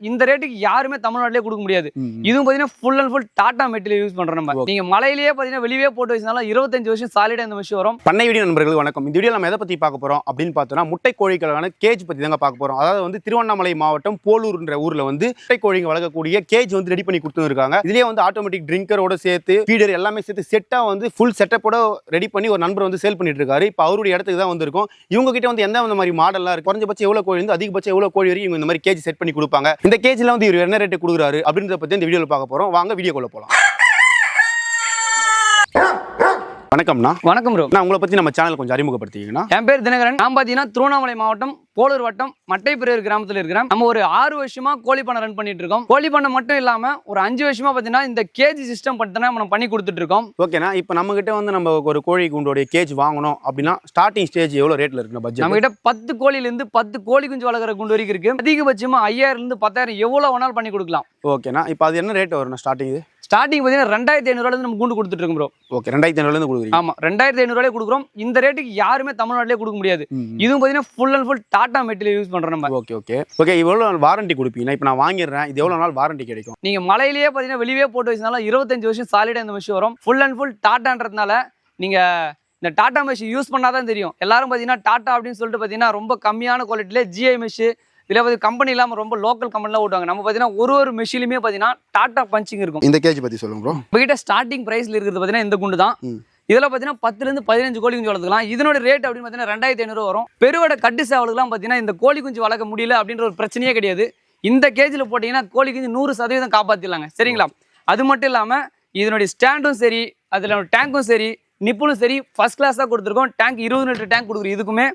இந்த ரேட்டுக்கு யாருமே தமிழ்நாட்டிலே கொடுக்க முடியாது. இதுவும் பார்த்தீங்கன்னா full and full Tata material use பண்றோம் நம்ம. நீங்க மலையிலேயே பார்த்தீங்கன்னா வெளியே போட்டு வச்சனால இருபத்தஞ்சு வருஷம் சாலிடா இந்த விஷயம் வரும். பண்ணை வீடியோ நண்பர்களுக்கு வணக்கம். இந்த வீடியோ நம்ம எதை பற்றி பார்க்க போகிறோம் அப்படின்னு பார்த்தோம்னா முட்டை கோழிகளுக்கான கேஜ் பற்றி தாங்க பார்க்க போகிறோம் அதாவது வந்து திருவண்ணாமலை மாவட்டம் போலூர்ன்ற ஊரில் வந்து முட்டை கோழிங்க வளர்க்கக்கூடிய கேஜ் வந்து ரெடி பண்ணி கொடுத்துருக்காங்க இதுலேயே வந்து ஆட்டோமேட்டிக் ட்ரிங்கரோட சேர்த்து ஃபீடர் எல்லாமே சேர்த்து செட்டாக வந்து ஃபுல் செட்டப்போட ரெடி பண்ணி ஒரு நண்பர் வந்து சேல் பண்ணிட்டு இருக்காரு. இப்போ அவருடைய இடத்துக்கு தான் வந்திருக்கும். இவங்க கிட்ட வந்து எந்த மாதிரி மாடல்லாம் இருக்கு? குறைஞ்சபட்சம் எவ்வளோ கோழி வந்து அதிகபட்சம் எவ்வளோ கோழி வரைக்கும் இவங்க இந்த மாதிரி கேஜ் செட் பண்ணி கொடுப்பாங்க? இந்த கேஜில் வந்து இவர் என்ன ரேட்டு கொடுக்குறாரு அப்படின்றத பற்றி இந்த வீடியோவில் பார்க்க போகிறோம் வாங்க வீடியோக்குள்ள போகலாம் வணக்கம்ண்ணா வணக்கம் ப்ரோ நான் உங்களை பற்றி நம்ம சேனல் கொஞ்சம் அறிமுகப்படுத்திங்கன்னா என் பேர் தினகரன். நான் பார்த்தீங்கன்னா திருவண்ணாமலை மாவட்டம் போலூர் வட்டம் மட்டைப்பிரியர் கிராமத்தில் இருக்கிறேன். நம்ம ஒரு ஆறு வருஷமா கோழி பண்ணை ரன் பண்ணிட்டு இருக்கோம். கோழி பண்ணை மட்டும் இல்லாம ஒரு அஞ்சு வருஷமா பார்த்தீங்கன்னா இந்த கேஜி சிஸ்டம் பார்த்தீங்கன்னா நம்ம பண்ணி கொடுத்துட்டு இருக்கோம். ஓகேண்ணா இப்போ நம்ம கிட்ட வந்து நம்ம ஒரு கோழி குண்டோடைய கேஜ் வாங்கணும் அப்படின்னா ஸ்டார்டிங் ஸ்டேஜ் எவ்வளோ ரேட்ல இருக்கு நம்ம பட்ஜெட் கிட்ட பத்து கோழில இருந்து பத்து கோழி குஞ்சு வளர்க்குற குண்டு வரைக்கும் இருக்கு. அதிகபட்சமா ஐயாயிரம் இருந்து பத்தாயிரம் எவ்வளவு வேணாலும் பண்ணி கொடுக்கலாம். ஓகேண்ணா இப்போ அது என்ன ரேட் வரும் ஸ்டார்டிங் ஸ்டார்டிங் பார்த்தீங்கன்னா ரெண்டாயிரத்தி ஐநூறுல நம்ம குண்டு கொடுத்துட்டு இருக்கோம் ப்ரோ ஓகே ரெண்டாயிரத்தி ஐநூறுலேருந்து கொடுக்குறீங்க. ஆமா ரெண்டாயிரத்தி ஐநூறுவாயே கொடுக்குறோம். இந்த ரேட்டுக்கு யாருமே தமிழ்நாட்டிலே கொடுக்க முடியாது. இதுவும் பார்த்தீங்கன்னா full and full Tata material use பண்றோம் நம்ம. ஓகே ஓகே ஓகே எவ்வளோ நாள் வாரண்டி கொடுப்பீங்க. இப்போ நான் வாங்கிடுறேன். இது எவ்வளோ நாள் வாரண்டி கிடைக்கும்? நீங்க மலையிலேயே பார்த்தீங்கன்னா வெளியே போட்டு வச்சனால இருபத்தஞ்சு வருஷம் சாலிடா இந்த விஷயம் வரும். ஃபுல் அண்ட் ஃபுல் டாட்டான்றதுனால நீங்க இந்த டாடா மெஷ் யூஸ் பண்ணாதான் தெரியும். எல்லாரும் பார்த்தீங்கன்னா டாடா அப்படின்னு சொல்லிட்டு பார்த்தீங்கன்னா ரொம்ப கம்மியான குவாலிட்டியில ஜிஐ மெஷ் இதில் வந்து கம்பெனி இல்லாமல் ரொம்ப லோக்கல் கம்பெனிலாம் ஓட்டுவாங்க. நம்ம பார்த்தீங்கன்னா ஒரு ஒரு மெஷிலுமே பார்த்தீங்கன்னா டாடா பஞ்சிங் இருக்கும். இந்த கேஜ் பற்றி சொல்லுங்க ப்ரோ உங்ககிட்ட ஸ்டார்டிங் ப்ரைஸ்ல இருக்கிறது பார்த்தீங்கன்னா இந்த குண்டு தான். இதில் பார்த்தீங்கன்னா பத்துலேருந்து பதினஞ்சு கோழி குஞ்சு வளர்த்துக்கலாம். இதனோட ரேட் அப்படின்னு பார்த்தீங்கன்னா ரெண்டாயிரத்தி ஐநூறு வரும். பெருவடை கட்டு சேவலுக்குலாம் பார்த்தீங்கன்னா இந்த கோழி குஞ்சு வளர்க்க முடியல அப்படின்ற ஒரு பிரச்சனையே கிடையாது. இந்த கேஜில் போட்டிங்கன்னா கோழி குஞ்சு நூறு சதவீதம் காப்பாற்றிடலாங்க சரிங்களா? அது மட்டும் இல்லாமல் இதனுடைய ஸ்டாண்டும் சரி அதில் டேங்க்கும் சரி நிப்புலும் சரி ஃபர்ஸ்ட் கிளாஸாக கொடுத்துருக்கோம். டேங்க் இருபது லிட்டர் டேங்க் கொடுக்குறோம். இதுக்குமே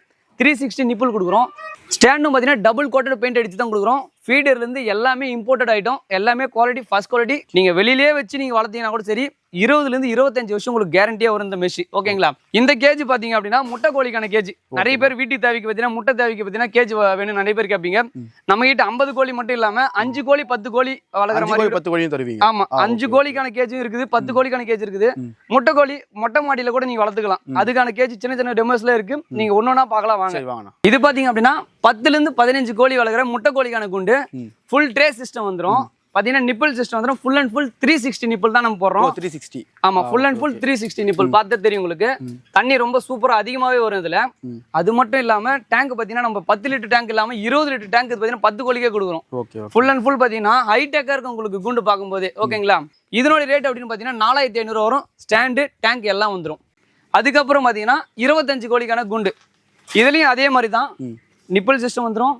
த்ரீ சிக்ஸ்டி நிப்பிள் கொடுக்குறோம். ஸ்டாண்டும் பார்த்தீங்கன்னா டபுள் கோட்டட் பெயிண்ட் அடித்து தான் கொடுக்குறோம். ஃபீடர்லேருந்து எல்லாமே இம்போர்ட்டட் ஐட்டம் எல்லாமே குவாலிட்டி ஃபஸ்ட் குவாலிட்டி நீங்கள் வெளியிலே வச்சு நீங்கள் வளர்த்தீங்கன்னா கூட சரி இருபதுலேருந்து இருபத்தஞ்சு வருஷம் உங்களுக்கு கேரண்டியாக வரும் இந்த மெஷி ஓகேங்களா? இந்த கேஜ் பார்த்தீங்க அப்படின்னா முட்டை கோழிக்கான கேஜ் நிறைய பேர் வீட்டு தேவைக்கு பார்த்தீங்கன்னா முட்டை தேவைக்கு பார்த்தீங்கன்னா கேஜ் வேணும் நிறைய பேர் கேட்பீங்க. நம்ம கிட்ட ஐம்பது கோழி மட்டும் இல்லாமல் அஞ்சு கோழி பத்து கோழி வளர்க்குற மாதிரி பத்து கோழியும் தருவீங்க. ஆமா. ஆ, அஞ்சு கோழிக்கான கேஜும் இருக்குது பத்து கோழிக்கான கேஜ் இருக்குது. முட்டை கோழி மொட்டை மாடியில கூட நீங்க வளர்த்துக்கலாம். அதுக்கான கேஜ் சின்ன சின்ன டெமோஸ்ல இருக்கு. நீங்க ஒன்னொன்னா பார்க்கலாம் வாங்க. வாங்கண்ணா. இது பாத்தீங்க அப்படின்னா பத்துல இருந்து பதினஞ்சு கோழி வளர்க்குற முட்டை கோழிக்கான குண்டு. ஃபுல் ட்ரே சிஸ்டம் வந்துரும். பாத்தீங்கன்னா நிப்பிள் சிஸ்டம் வந்துரும். Full and full three sixty nipple தான் நம்ம போடுறோம். த்ரீ சிக்ஸ்டி ஆமா full and full three sixty nipple பார்த்தா தெரியும் உங்களுக்கு. தண்ணி ரொம்ப சூப்பரா அதிகமாவே வரும் இதுல. அது மட்டும் இல்லாம டேங்க் பாத்தீங்கன்னா நம்ம பத்து லிட்டர் டேங்க் இல்லாம இருபது லிட்டர் டேங்க் பாத்தீங்கன்னா பத்து கோழிக்கே கொடுக்குறோம். ஃபுல் அண்ட் ஃபுல் பார்த்தீங்கன்னா ஹைடெக்காக இருக்கும் உங்களுக்கு குண்டு பார்க்கும்போது. ஓகேங்களா? இதனோட ரேட் அப்படின்னு பார்த்தீங்கன்னா நாலாயிரத்தி ஐநூறு வரும். ஸ்டாண்டு டேங்க் எல்லாம் வந்துடும் அதுக்கப்புறம் பார்த்தீங்கன்னா இருபத்தஞ்சு கோழிக்கான குண்டு. இதுலேயும் அதே மாதிரி தான். நிப்பிள் சிஸ்டம் வந்துடும்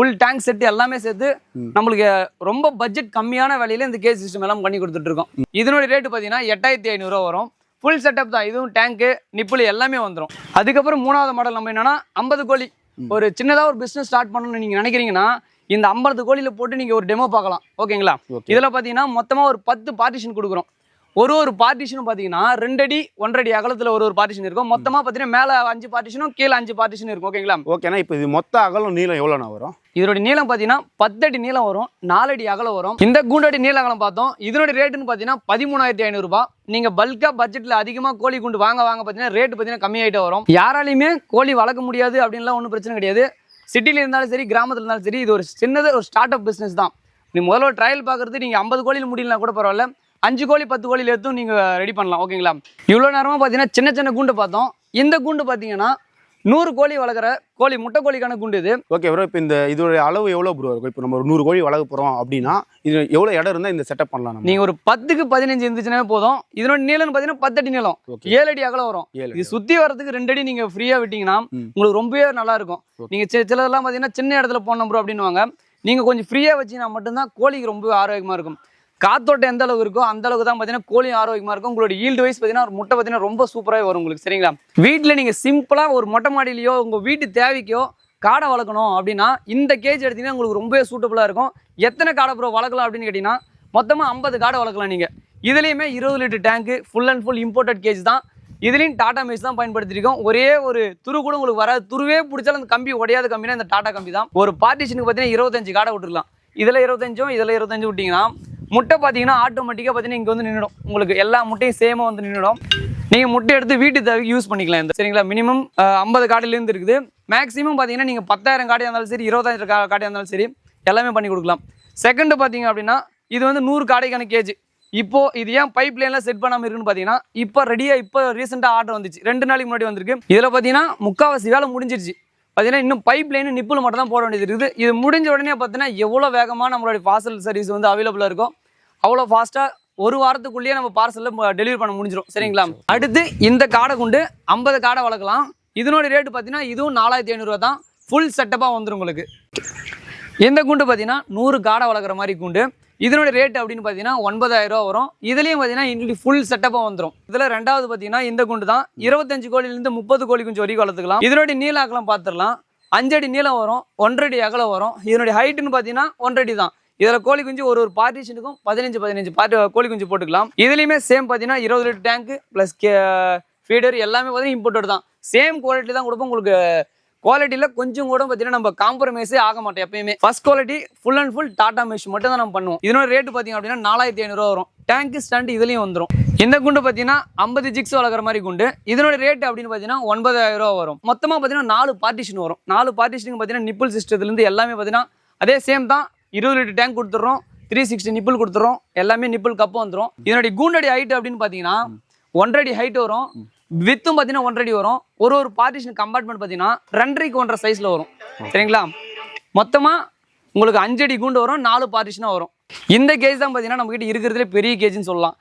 ஃபுல் டேங்க் செட் எல்லாமே சேர்த்து நம்மளுக்கு ரொம்ப பட்ஜெட் கம்மியான விலையில இந்த கேஸ் சிஸ்டம் எல்லாம் பண்ணி கொடுத்துட்டு இருக்கோம் இதனோட ரேட் பார்த்தீங்கன்னா எட்டாயிரத்தி ஐநூறுரூவா வரும். ஃபுல் செட்டப் தான். இதுவும் டேங்க்கு நிப்பிள் எல்லாமே வந்துடும் அதுக்கப்புறம் மூணாவது மாடல் நம்ம என்னன்னா ஐம்பது கோழி. ஒரு சின்னதாக ஒரு பிஸ்னஸ் ஸ்டார்ட் பண்ணணும்னு நீங்கள் நினைக்கிறீங்கன்னா இந்த ஐம்பது கோழியில் போட்டு நீங்கள் ஒரு டெமோ பார்க்கலாம். ஓகேங்களா. இதில் பார்த்தீங்கன்னா மொத்தமாக ஒரு பத்து பார்ட்டிஷன் கொடுக்குறோம். ஒரு ஒரு பார்ட்டிஷனும் பார்த்தீங்கன்னா ரெண்டடி ஒன்றரை அகலத்தில் ஒரு ஒரு பார்ட்டிஷன் இருக்கும். மொத்தமாக பார்த்தீங்கன்னா மேலே அஞ்சு பார்ட்டிஷனும் கீழே அஞ்சு பார்ட்டிஷன் இருக்கும். ஓகேங்களா? ஓகேண்ணா இப்போ இது மொத்த அகலம் நீளம் எவ்வளோண்ணா வரும்? இதோட நீளம் பார்த்தீங்கன்னா பத்தடி நீளம் வரும் நாலடி அகலம் வரும். இந்த கூண்டடி நீள அகலம் பார்த்தோம். இதனோட ரேட்டுன்னு பார்த்தீங்கன்னா பதிமூணாயிரத்தி ஐநூறுபா நீங்கள் பல்காக பட்ஜெட்டில் அதிகமாக கோழி குண்டு வாங்க வாங்க பார்த்தீங்கன்னா ரேட் பார்த்தீங்கன்னா கம்மியாயிட்டே வரும். யாராலையுமே கோழி வளர்க்க முடியாது அப்படின்லாம் ஒன்றும் பிரச்சனை கிடையாது. சிட்டியில் இருந்தாலும் சரி கிராமத்தில் இருந்தாலும் சரி இது ஒரு சின்னதாக ஒரு ஸ்டார்ட் அப் பிஸ்னஸ் தான். நீ முதல்ல ட்ரையல் பார்க்குறது நீங்கள் ஐம்பது கோழியில் முடியலனா கூட பரவாயில்ல. அஞ்சு கோழி பத்து கோழியில் எடுத்தும் நீங்கள் ரெடி பண்ணலாம். ஓகேங்களா இவ்வளோ நேரமாக பார்த்தீங்கன்னா சின்ன சின்ன கூண்டு பார்த்தோம். இந்த கூண்டு பார்த்தீங்கன்னா நூறு கோழி வளர்க்குற கோழி முட்டை கோழிக்கான குண்டு இது. ஓகே ப்ரோ இப்போ இந்த இதோட அளவு எவ்வளோ ப்ரோ இருக்கும் இப்போ நம்ம ஒரு நூறு கோழி வளர்க்க போகிறோம் அப்படின்னா இது எவ்வளோ இடம் இருந்தால் இந்த செட்டப் பண்ணலாம் நம்ம? நீங்க ஒரு பத்துக்கு பதினஞ்சு இருந்துச்சுனாவே போதும். இதனோட நீளம்னு பார்த்தீங்கன்னா பத்தடி நீளம். ஓகே ஏழு அடி அகலம் வரும். ஏழு இது சுத்தி வரதுக்கு ரெண்டு அடி நீங்க ஃப்ரீயா விட்டீங்கன்னா. உங்களுக்கு ரொம்பவே நல்லா இருக்கும். Okay. நீங்க சி- சிலதெல்லாம் பார்த்தீங்கன்னா சின்ன இடத்துல போன ப்ரோ அப்படின்னுவாங்க. நீங்க கொஞ்சம் ஃப்ரீயா வச்சீங்கன்னா மட்டும்தான் கோழிக்கு ரொம்ப ஆரோக்கியமா இருக்கும். காத்தோட்டம் எந்த அளவுக்கு இருக்கோ அந்த அளவுக்கு தான் பார்த்தீங்கன்னா கோழி ஆரோக்கியமா இருக்கும். உங்களோட ஈல்டு வைஸ் பார்த்தீங்கன்னா ஒரு முட்டை பார்த்தீங்கன்னா ரொம்ப சூப்பராகவே வரும் உங்களுக்கு. சரிங்களா? வீட்டில் நீங்க சிம்பிளா ஒரு மொட்டை மாடியிலையோ உங்க வீட்டு தேவைக்கோ காடை வளர்க்கணும் அப்படின்னா இந்த கேஜ் எடுத்தீங்கன்னா உங்களுக்கு ரொம்பவே சூட்டபுளாக இருக்கும். எத்தனை காடை ப்ரோ வளர்க்கலாம் அப்படின்னு கேட்டிங்கன்னா மொத்தமாக ஐம்பது காடை வளர்க்கலாம் நீங்கள் இதுலேயுமே இருபது litre tank full and full imported cage தான். இதுலேயும் டாடா மேஸ் தான் பயன்படுத்திருக்கோம் ஒரே ஒரு துரு கூட உங்களுக்கு வராது. துருவே பிடிச்சாலும் அந்த கம்பி உடையாத கம்பினா இந்த டாடா கம்பி தான். ஒரு பார்ட்டிஷனுக்கு பார்த்தீங்கன்னா இருபத்தஞ்சு காடை விட்டுருக்கலாம். இதில் இருபத்தஞ்சும் இதில் இருபத்தஞ்சு விட்டிங்கன்னா முட்டை பார்த்தீங்கன்னா ஆட்டோமேட்டிக்காக பார்த்தீங்கன்னா இங்கே வந்து நின்றுடும் உங்களுக்கு எல்லா முட்டையும் சேமாக வந்து நின்றுடும் நீங்கள் முட்டை எடுத்து வீட்டு தேவைக்கு யூஸ் பண்ணிக்கலாம் இந்த சரிங்களா? மினிமம் ஐம்பது காடையிலேருந்து இருக்குது. மேக்ஸிமம் பார்த்தீங்கன்னா நீங்கள் பத்தாயிரம் காட்டியாக இருந்தாலும் சரி இருபதாயிரம் கா காட்டியாக இருந்தாலும் சரி எல்லாமே பண்ணி கொடுக்கலாம். செகண்டு பார்த்தீங்க அப்படின்னா இது வந்து நூறு காடைக்கான கேஜ் இப்போ இது ஏன் பைப் லைன்ல செட் பண்ணாமல் இருக்குன்னு பார்த்தீங்கன்னா இப்போ ரெடியாக இப்போ ரீசெண்டாக ஆர்டர் வந்துச்சு. ரெண்டு நாளைக்கு முன்னாடி வந்திருக்கு. இதில் பார்த்தீங்கன்னா முக்காவாசி வேலை முடிஞ்சிருச்சு. பார்த்தீங்கன்னா இன்னும் பைப் லைன் நிப்பில் மட்டும் தான் போட வேண்டியது இருக்குது. இது முடிஞ்ச உடனே பார்த்தீங்கன்னா எவ்வளோ வேகமாக நம்மளுடைய பார்சல் சர்வீஸ் வந்து அவைலபிளாக இருக்கும் அவ்வளோ ஃபாஸ்ட்டாக ஒரு வாரத்துக்குள்ளேயே நம்ம பார்சலில் டெலிவரி பண்ண முடிஞ்சிடும் சரிங்களா? அடுத்து இந்த காடை கொண்டு ஐம்பது காடை வளர்க்கலாம். இதனோட ரேட்டு பார்த்தீங்கன்னா இதுவும் நாலாயிரத்தி ஐநூறுரூவா தான். ஃபுல் செட்டப்பாக வந்துடும் உங்களுக்கு. இந்த குண்டு பார்த்தீங்கன்னா நூறு காடை வளர்க்குற மாதிரி குண்டு. இதனோட ரேட் அப்படின்னு பார்த்தீங்கன்னா ஒன்பதாயிரரூவா வரும். இதுலேயும் பார்த்தீங்கன்னா இன்னைக்கு ஃபுல் செட்டப்பாக வந்துடும் இதில் ரெண்டாவது பார்த்தீங்கன்னா இந்த குண்டு தான். இருபத்தஞ்சு கோழிலேருந்து முப்பது கோழி குஞ்சு வரைக்கும் வளர்த்துக்கலாம். இதனுடைய நீள அகலம் பார்த்துடலாம் அஞ்சடி நீளம் வரும். ஒன்றரை அகலம் வரும். இதனுடைய ஹைட்டுன்னு பார்த்தீங்கன்னா ஒன்றடி தான். இதில் கோழி குஞ்சு ஒரு ஒரு பார்ட்டிஷனுக்கும் பதினஞ்சு பதினஞ்சு பார்ட்டி கோழி குஞ்சு போட்டுக்கலாம். இதுலேயுமே சேம் பார்த்தீங்கன்னா இருபது லிட்டர் டேங்க் ப்ளஸ் ஃபீடர் எல்லாமே பார்த்தீங்கன்னா இம்போர்ட்டட் தான். சேம் குவாலிட்டி தான் கொடுப்போம். உங்களுக்கு குவாலிட்டியில் கொஞ்சம் கூட பார்த்தீங்கன்னா நம்ம காம்ப்ரமைஸே ஆக மாட்டோம் எப்பயுமே. First quality full and full Tata mesh மட்டும் தான் நம்ம பண்ணுவோம். இதனோட ரேட்டு பார்த்தீங்க அப்படின்னா நாலாயிரத்தி ஐநூறுரூவா வரும். டேங்க் ஸ்டாண்ட் இதுலேயும் வந்துடும் இந்த குண்டு பார்த்தீங்கன்னா ஐம்பது ஜிக்ஸ் வளர்க்குற மாதிரி குண்டு. இதனோட ரேட் அப்படின்னு பார்த்தீங்கன்னா ஒன்பதாயிரம் ரூபா வரும். மொத்தமாக பார்த்தீங்கன்னா நாலு பார்ட்டிஷன் வரும். நாலு பார்ட்டிஷனுக்கு பார்த்தீங்கன்னா நிப்பிள் சிஸ்டத்துலேருந்து எல்லாமே பார்த்தீங்கன்னா அதே சேம் தான். இருபது லிட்டர் டேங்க் கொடுத்துட்றோம். த்ரீ சிக்ஸ்டி நிப்பிள் கொடுத்துறோம் எல்லாமே நிப்பிள் கப்பு வந்துடும் இதனுடைய கூண்டடி ஹைட் அப்படின்னு பார்த்தீங்கன்னா ஒன்றரை ஹைட் வரும். வித்தும் பார்த்தீங்கன்னா ஒன்றரை வரும். ஒரு ஒரு பார்ட்டிஷன் கம்பார்ட்மெண்ட் பார்த்தீங்கன்னா ரெண்டரைக்கு ஒன்றரை சைஸில் வரும். சரிங்களா? மொத்தமாக உங்களுக்கு அஞ்சடி கூண்டு வரும் நாலு பார்ட்டிஷனாக வரும். இந்த கேஜ் தான் பார்த்தீங்கன்னா நம்மகிட்ட இருக்கிறதுலே பெரிய கேஜ்னு சொல்லலாம்.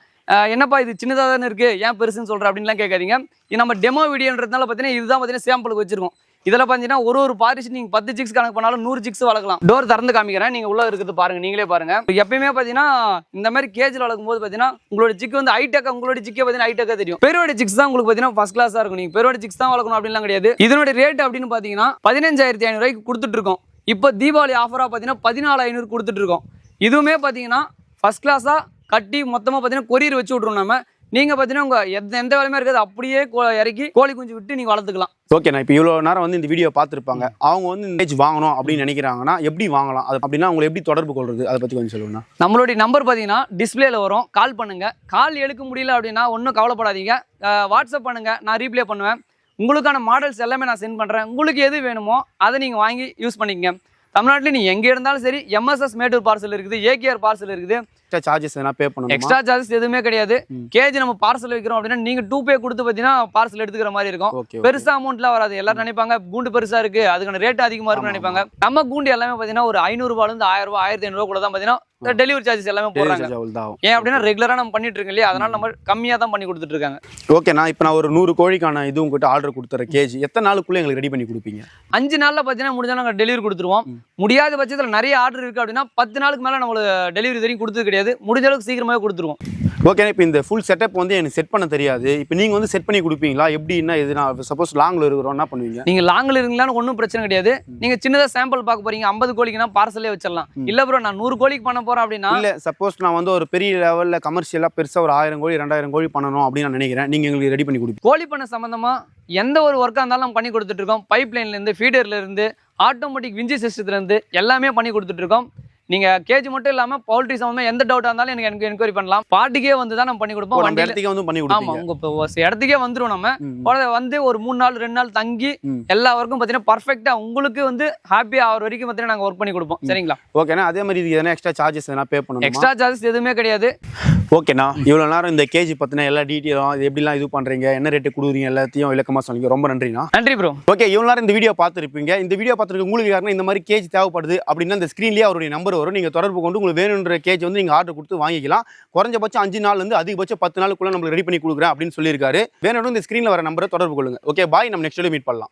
என்னப்பா இது சின்னதாக தானே இருக்குது ஏன் பெருசுன்னு சொல்கிற அப்படின்லாம் கேட்காதீங்க. இது நம்ம டெமோ வீடியோன்றதுனால பார்த்தீங்கன்னா இதுதான் பார்த்தீங்கன்னா சாம்பிளுக்கு வச்சிருக்கோம். இதில் பார்த்தீங்கன்னா ஒரு ஒரு பார்ட்டிஷன் நீங்கள் பத்து ஜிக்ஸ் கணக்கு பண்ணாலும் நூறு ஜிக்ஸ் வளர்க்கலாம். டோர் திறந்து காமிக்கிறேன். நீங்கள் உள்ளே இருக்கிறது பாருங்கள் நீங்களே பாருங்கள் எப்பயுமே பார்த்தீங்கன்னா இந்த மாதிரி கேஜில் வளர்க்கும் போது பார்த்தீங்கன்னா உங்களோட ஜிக்கு வந்து ஹைடெக்காக உங்களோட ஜிக்கே பார்த்தீங்கன்னா ஹைடெக்காக தெரியும். பெருவோட ஜிக்ஸ் தான் உங்களுக்கு பார்த்தீங்கன்னா ஃபஸ்ட் கிளாஸாக இருக்கும் நீங்கள் பெருவோட ஜிக்ஸ் தான் வளர்க்கணும் அப்படின்லாம் கிடையாது. இதனோட ரேட் அப்படின்னு பார்த்தீங்கன்னா பதினஞ்சாயிரத்தி ஐநூறுரூவாய்க்கு கொடுத்துட்டு இருக்கோம். இப்போ தீபாவளி ஆஃபராக பார்த்தீங்கன்னா பதினாலு ஐநூறு கொடுத்துட்டு இருக்கோம். இதுவுமே பார்த்தீங்கன்னா ஃபஸ்ட் கிளாஸாக கட்டி மொத்தமாக பார்த்தீங்கன்னா கொரியர் வச்சு விட்ருவோம் நம்ம நீங்கள் பார்த்தீங்கன்னா உங்கள் எந்த எந்த வேலையுமே இருக்காது. அப்படியே கோ- இறக்கி கோழி குஞ்சு விட்டு நீங்கள் வளர்த்துக்கலாம். ஓகே நான் இப்போ இவ்வளோ நேரம் வந்து இந்த வீடியோ பார்த்துருப்பாங்க. அவங்க வந்து இந்த கேஜ் வாங்கணும் அப்படின்னு நினைக்கிறாங்கன்னா எப்படி வாங்கலாம்? அது அப்படின்னா உங்களை எப்படி தொடர்பு கொள்றது? அதை பற்றி கொஞ்சம் சொல்லுங்கண்ணா. நம்மளுடைய நம்பர் பார்த்தீங்கன்னா டிஸ்பிளேல வரும். கால் பண்ணுங்க. கால் எடுக்க முடியல அப்படின்னா ஒன்றும் கவலைப்படாதீங்க. வாட்ஸ்அப் பண்ணுங்க. நான் ரீப்ளே பண்ணுவேன். உங்களுக்கான மாடல்ஸ் எல்லாமே நான் சென்ட் பண்ணுறேன் உங்களுக்கு எது வேணுமோ அதை நீங்கள் வாங்கி யூஸ் பண்ணிக்கங்க. தமிழ்நாட்டில் நீ எங்கே இருந்தாலும் சரி எம்எஸ்எஸ் மேட்டூர் பார்சல் இருக்குது ஏகேஆர் பார்சல் இருக்குது. எக்ஸ்ட்ரா சார்ஜஸ் எதனா பே பண்ணணும்? எக்ஸ்ட்ரா சார்ஜஸ் எதுவுமே கிடையாது. கேஜி நம்ம பார்சல் வைக்கிறோம் அப்படின்னா நீங்கள் டூ பே கொடுத்து பார்த்தீங்கன்னா பார்சல் எடுத்துக்கிற மாதிரி இருக்கும். ஓகே பெருசா அமௌண்ட்லாம் வராது. எல்லாரும் நினைப்பாங்க கூண்டு பெருசா இருக்கு. அதுக்கான ரேட் அதிகமா இருக்கும்னு நினைப்பாங்க. நம்ம கூண்டு எல்லாமே பாத்தீங்கன்னா ஒரு ஐநூறு ரூபாயில இருந்து ஆயிரம் ரூபாய் ஆயிரத்தி ஐநூறு கூட தான் பாத்தீங்கன்னா டெலிவரி சார்ஜஸ் எல்லாமே போடுறாங்க. ஏன் அப்படின்னா ரெகுலரா நம்ம பண்ணிட்டு இருக்கோம் இல்லையா? அதனால நம்ம கம்மியா தான் பண்ணி கொடுத்துட்டு இருக்காங்க ஓகேண்ணா இப்போ நான் ஒரு நூறு கோழிக்கான இது உங்ககிட்ட ஆர்டர் கொடுத்துறேன் கேஜ் எத்தனை நாளுக்குள்ளே எங்களுக்கு ரெடி பண்ணி கொடுப்பீங்க? அஞ்சு நாள்ல பாத்தீங்கன்னா முடிஞ்சா நாங்க டெலிவரி கொடுத்துருவோம். முடியாத பட்சத்துல நிறைய ஆர்டர் இருக்கு அப்படின்னா பத்து நாளுக்கு மேல நம்மளுக்கு டெலிவரி தெரியும் கொடுத்தது கிடையாது. முடிஞ்ச அளவுக்கு சீக்கிரமாவே கொடுத்துருவோம். ஓகே இப்போ இந்த ஃபுல் செட்டப் வந்து எனக்கு செட் பண்ண தெரியாது. இப்போ நீங்கள் வந்து செட் பண்ணி கொடுப்பீங்களா? எப்படின்னா இது நான் சப்போஸ் லாங்கில் இருக்கிறோம் என்ன பண்ணுவீங்க? நீங்க லாங்கில் இருக்கீங்களான்னு ஒன்றும் பிரச்சனை கிடையாது. நீங்க சின்னதா சாம்பிள் பார்க்க போறீங்க. ஐம்பது கோழிக்குனா பார்சலே வச்சிடலாம். இல்ல ப்ரோ நான் நூறு கோழிக்கு பண்ண போறேன் அப்படின்னா இல்லை சப்போஸ் நான் வந்து ஒரு பெரிய லெவலில் கமர்ஷியலாக பெருசாக ஒரு ஆயிரம் கோழி ரெண்டாயிரம் கோழி பண்ணணும் அப்படின்னு நான் நினைக்கிறேன். நீங்கள் எங்களுக்கு ரெடி பண்ணி கொடுப்பீங்க. கோழி பண்ண சம்பந்தமா எந்த ஒரு ஒர்க்காக இருந்தாலும் நம்ம பண்ணி கொடுத்துட்டு இருக்கோம். பைப் லைன்லேருந்து ஃபீடர்லேருந்து ஆட்டோமேட்டிக் விஞ்சி சிஸ்டத்துலேருந்து எல்லாமே பண்ணி கொடுத்துட்டு இருக்கோம். நீங்கள் கேஜ் மட்டும் இல்லாமல் பவுல்ட்ரி சம்மந்தமாக எந்த டவுட்டாக இருந்தாலும் எனக்கு எனக்கு என்கொயரி பண்ணலாம். பாட்டுக்கே வந்து தான் நம்ம பண்ணி கொடுப்போம். நம்ம இடத்துக்கே வந்து பண்ணி ஆமாம் கொடுப்பீங்க உங்கள் இடத்துக்கே வந்துடும் நம்ம. வந்து ஒரு மூணு நாள் ரெண்டு நாள் தங்கி. எல்லா ஒர்க்கும் பார்த்தீங்கன்னா பர்ஃபெக்டாக உங்களுக்கு வந்து ஹாப்பி ஆகிற வரைக்கும் பார்த்தீங்கன்னா நாங்கள் ஒர்க் பண்ணி கொடுப்போம். சரிங்களா? ஓகேண்ணா அதே மாதிரி இது எதனா எக்ஸ்ட்ரா சார்ஜஸ் எதனா பே பண்ணணும்? எக்ஸ்ட்ரா சார்ஜஸ் எதுவுமே கிடையாது. ஓகேண்ணா இவ்வளோ நேரம் இந்த கேஜி பற்றின எல்லா டீட்டெயிலும் இது எப்படிலாம் இது பண்ணுறீங்க என்ன ரேட்டு கொடுக்குறீங்க எல்லாத்தையும் விளக்கமாக சொன்னீங்க ரொம்ப நன்றிண்ணா. நன்றி ப்ரோ ஓகே இவ்வளோ நேரம் இந்த வீடியோ பார்த்துருப்பீங்க. இந்த வீடியோ பார்த்துருக்க உங்களுக்கு யாருன்னா இந்த மாதிரி கேஜ் தேவைப்படுது அப்படின்னா இந்த ஸ்க்ரீன்லேயே அவருடைய நம்பர் வரும். நீங்கள் தொடர்பு கொண்டு உங்களுக்கு வேணுன்ற கேஜ் வந்து நீங்கள் ஆர்டர் கொடுத்து வாங்கிக்கலாம். குறைஞ்சபட்சம் அஞ்சு நாள்லேருந்து அதிகபட்சம் பத்து நாளுக்குள்ளே நம்மளுக்கு ரெடி பண்ணி கொடுக்குறேன் அப்படின்னு சொல்லியிருக்காரு. வேணும் இந்த ஸ்க்ரீனில் வர நம்பரை தொடர்பு கொள்ளுங்க. ஓகே பாய் நம்ம நெக்ஸ்ட் மீட் பண்ணலாம்.